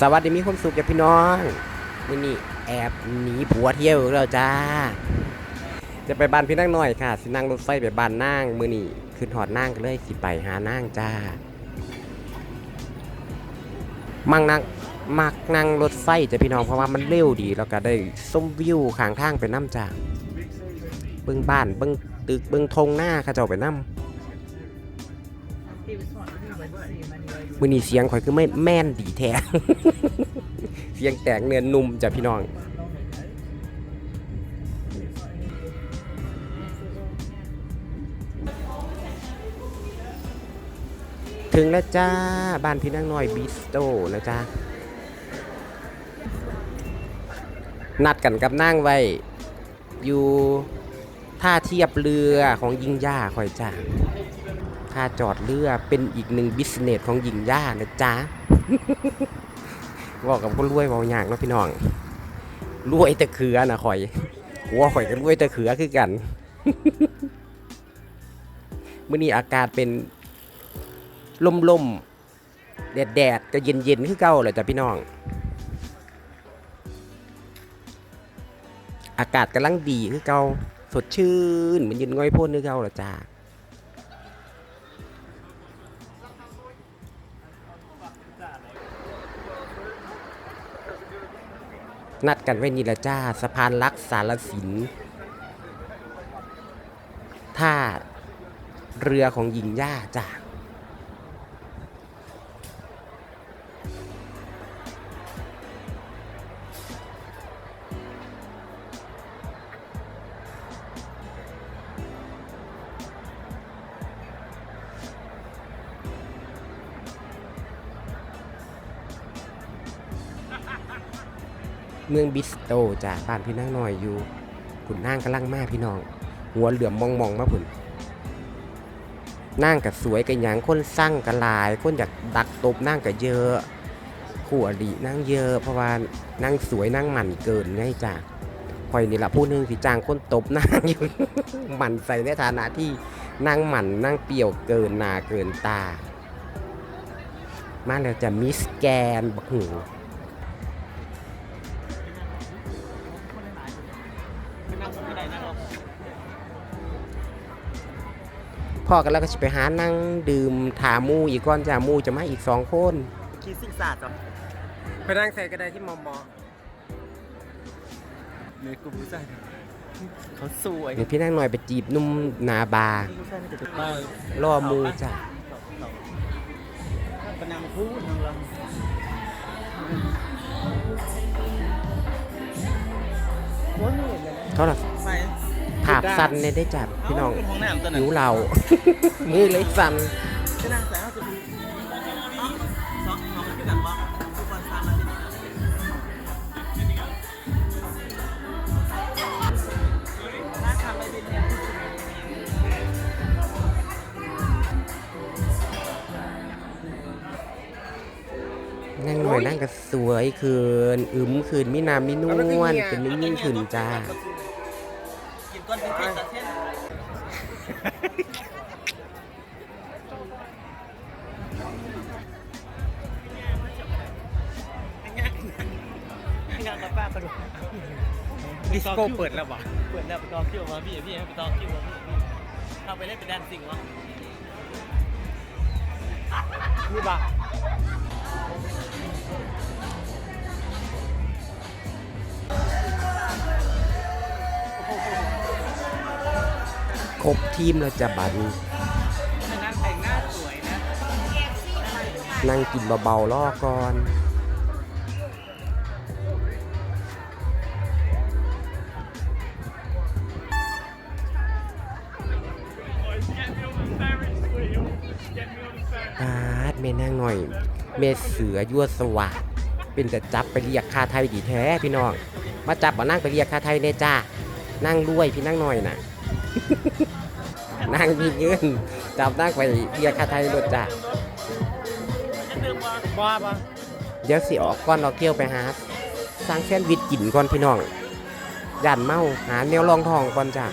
สวัสดีมีความสุขจ้ะพี่น้องมื่นี้แอบหนีผัวเที่ยวอีกแล้วจ้า จะไปบ้านพี่นั่งหน่อยค่ะ สินั่งรถไฟไปบ้านนางมือนี้ขึ้นหอดนางก็เลยสิไปหานางจ้า มังนั่งมักนั่งรถไฟจ้ะพี่น้องเพราะว่ามันเร็วดีแล้วก็ได้ส้มวิวข้างทางไปน้ำจ้าเบิ้งบ้านเบิ้งตึกเบิ้งธงหน้าข้าเจ้าไปน้ำ มือนี้เสียงข่อยคือไม่แม่นดีแท้ เสียงแตกเนื้อนุ่มจ้ะพี่น้อง ถึงแล้วจ้า บ้านพี่นั่งน้อยบิสโตนะจ้า นัดกันกับนั่งไว้ อยู่ท่าเทียบเรือของยิงย่าคอยจ้า ท่าจอดเรือเป็นอีกหนึ่งบิสเนสของยิงย่านะจ๊ะบอกกับคนรวยบอกอย่างนะพี่น้องรวยแต่เขือนะข่อยหัวข่อยก็รวยแต่เขือคือกันเมื่อนี้อากาศเป็นลมลมแดดแดดๆก็เย็นเย็นคือเก่าเลยจ้ะพี่น้อง อากาศกำลังดีคือเก่าสดชื่นเหมือนยืนง่อยพ่นคือเก่าเหรอจ้า นัดกันไว้นี่ละจ้าสะพานลักสารสินท่าเรือของหญิงย่าจ้า เมืองบิสโตจ้าบ้านพี่นั่งหน่อยอยู่ขุนนั่งกำลังมาพี่น้อง หัวเหลือมมองมองๆมาผุนนั่งกับสวยกับหยังคนสร้างกับหลาย คนอยากดักตบนั่งกับเยอะคู่อดีนั่งเยอะ เพราะว่านั่งสวยนั่งหมันเกินไงจ้าคอยนี่ละผู้หนึงสิจ้างคนตบนั่งอยู่หมันใส่ในฐานะที่นั่งหมันนั่งเปี่ยวเกินหนาเกินตา มาแล้วจะมิสแกนบักหู พ่อกันแล้วก็จะไปหานั่งดื่มถาหมูอีกก้อนจ้าหมูจะมาอีกสองคนคิดสิ่งศาสตร์จ้ะไปนั่งใส่ก็ได้ที่มอมอในกลุ่มผู้ชายเขาสวยเดี๋ยวพี่นั่งหน่อยไปจีบหนุ่มหนาบาร์ผู้ชายไม่จะบ้าล่อหมูจ้ะปนังพูดทางเราเท่าไหร่ไปภาพสั้นเนี่ยได้จับพี่น้องเป็นห้องน้ำตัวนั้หินวเรามือเลยสั่นจะนั่งสายเอาจะมีสองสองที่แบบว่าทุกคนตามมาถ้าทำไปเป็นเนี่ยนั่งหน่อยนั่งก็สวยคืนอึมคืนมินามมินวลเป็นนิ่งๆคืนจ้า กินก้อนเป็นเทศเทศงานกับป้าปะดูดิสโก้เปิดแล้ววะเปิดแล้วไปต่อคิวมาพี่พี่ให้ไปต่อคิวมาพี่พี่เข้าไปเล่นเป็นแดนซิ่งวะนี่บ้า ครบทีมแล้วจะบันนั่งกินเบาๆล่อก่อนปาดเมนั่งหน่อย เมเสือยั่วสวัสดเป็นแต่จับไปเรียกค่าไทยดีแท้พี่น้อง มาจับมานั่งไปเรียกค่าไทยเน่จ้า นั่งรวยพี่นั่งหน่อยน่ะ นางมีเงินจับนางไปเบียกคาไทยรถจ้ะบ้าปะเดี๋ยวสิออกก้อนเราเกี่ยวไปหาสร้างแซนวิชกินก่อนพี่น้องย่านเมาหาแนวรองทองก่อนจ้ะ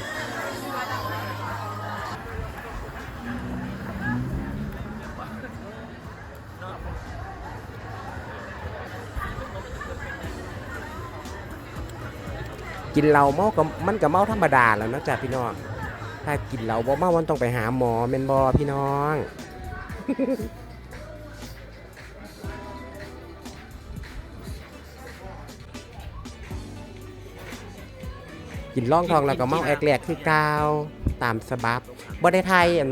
กินเหล้าเมากับมันกับเมาธรรมดาแล้วนะจ๊ะพี่น้อง ถ้ากินเหล้าบ่เมามันต้องไปหาหมอแม่นบ่พี่น้อง กินล่องทองแล้วก็เมาแอกแหลกคือกาวตามสบับบ่ได้ไทยอัน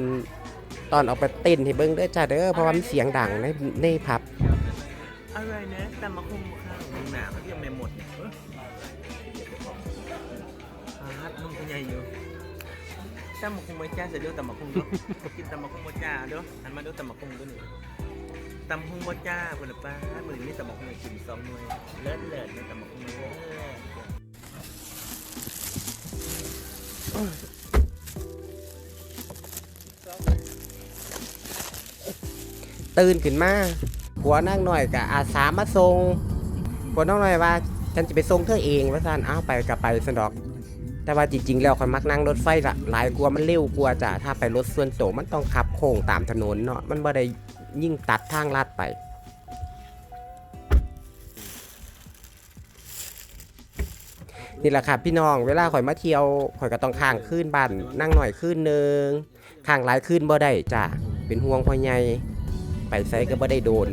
ตอนออกไปเต้นให้เบิ่งเด้อจ้าเด้อเพราะว่ามันเสียงดังในในผับอะไรนะแต่มาคุมข้าวมึงหนาเขาเรียกไม่หมดเนี่ยเอออาร์ตนุ่มขยายอยู่ แต่มาคุมไม่จ้าเสร็จเดี๋ยวต่มาคุมเด้อกินต่มาคุมบ่จ้าเด้ออันมาเด้อแต่มาคุมด้วยนี่ตำคุมบ่จ้าคนละป้ามือนี้ต่มาคุมกินสองหน่วยเลิศเลิศนะแต่มาคุมเลิศตื่นขึ้นมาผัวนั่งหน่อยกับอาสามาส่งผัวน้องหน่อยว่า ฉันจะไปส่งเธอเองว่าซันอ้าวไปกับไปสนดอก แต่ว่าจริงๆแล้วคนมักนั่งรถไฟละหลายกลัวมันเร็วกลัวจ้ะถ้าไปรถส่วนตัวมันต้องขับโค้งตามถนนเนาะมันบ่ได้ยิ่งตัดทางลาดไปนี่แหละครับพี่น้องเวลาข่อยมาเที่ยวข่อยก็ต้องข้างขึ้นบ้านนั่งหน่อยขึ้นหนึ่งข้างหลายขึ้นบ่ได้จ้ะเป็นห่วงพ่อใหญ่ไปไสก็บ่ได้โดน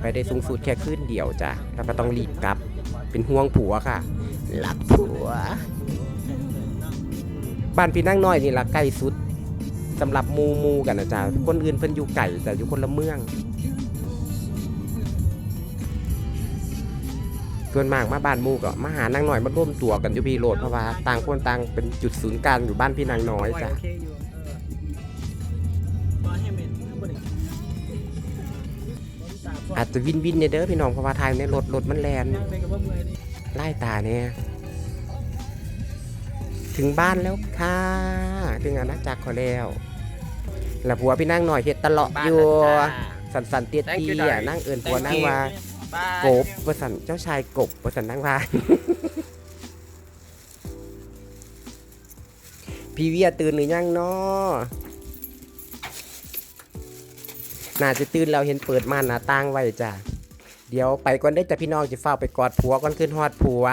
ไปได้สูงสุดแค่ขึ้นเดียวจ้ะแล้วก็ต้องรีบกลับ เป็นห่วงผัวค่ะหลักผัว บ้านพี่นั่งน้อยนี่ละใกล้สุดสำหรับมูมูกันนะจ๊ะคนอื่นเพิ่นอยู่ไก่แต่อยู่คนละเมืองส่วนมากมาบ้านมูก็มาหานางน้อยมาร่วมตัวกันอยู่พี่โรดเพราะว่าต่างคนต่างเป็นจุดศูนย์กลางอยู่บ้านพี่นางน้อยจ้ะอาจจะวินวินเนี่ยเด้อพี่น้องเพราะว่าทางในรถรถมันแลนย่างไล่ตาเนี่ย ถึงบ้านแล้วค่ะ ถึงอาณาจักรเขาแล้วแล้วผัวพี่นั่งหน่อยเฮ็ดตลอดอยู่ สันสันๆเตี้ย Thank you, เตี้ย darling. นั่งเอินผัวนั่งว่า Bye. กบว่าสันเจ้าชายกบว่าสันนั่งว่า พี่เวียตื่นหรือยังเนาะน่าจะตื่นแล้วเห็นเปิดม่านหน้าต่างไว้จ้ะ เดี๋ยวไปก่อนได้อจ้ะพี่น้องจะเฝ้าไปกอดผัวก่อนขึ้นฮอดผัว